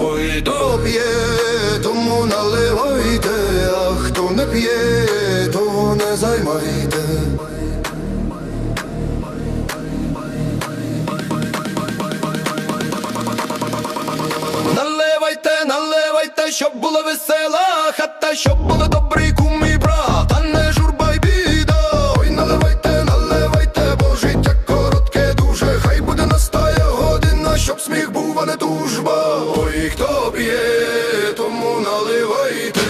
Ой, то п'є, тому наливайте, а хто не п'є, то не займайте. П'є, тому наливайте,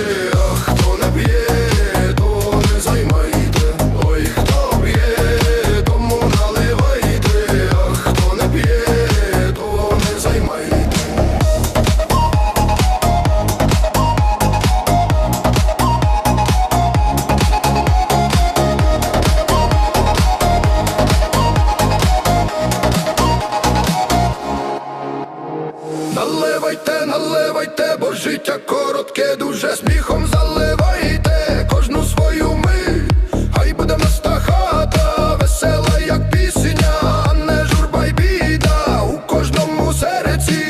Наливайте, наливайте, бо життя коротке, дуже сміхом заливайте кожну свою мить, хай буде наста хата, весела, як пісня, а не журба й біда у кожному серці.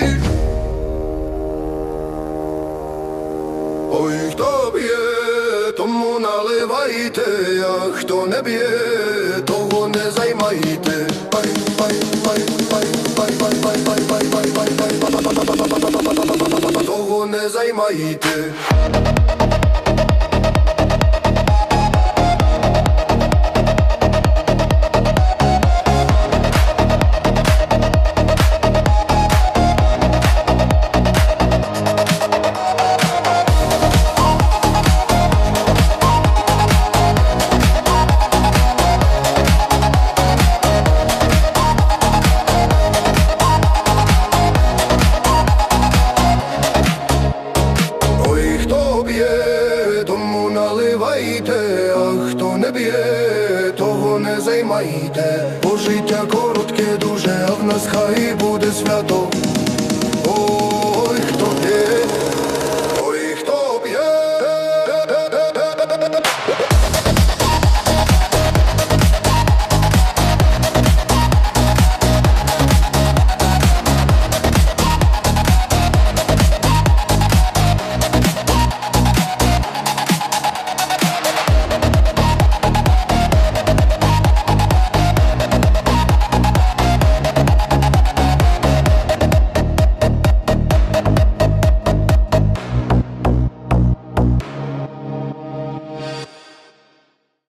Ой, хто б'є, тому наливайте, а хто не б'є, того не займайте. Не займайте. Того не займайте. Бо життя коротке дуже, а в нас хай буде свято.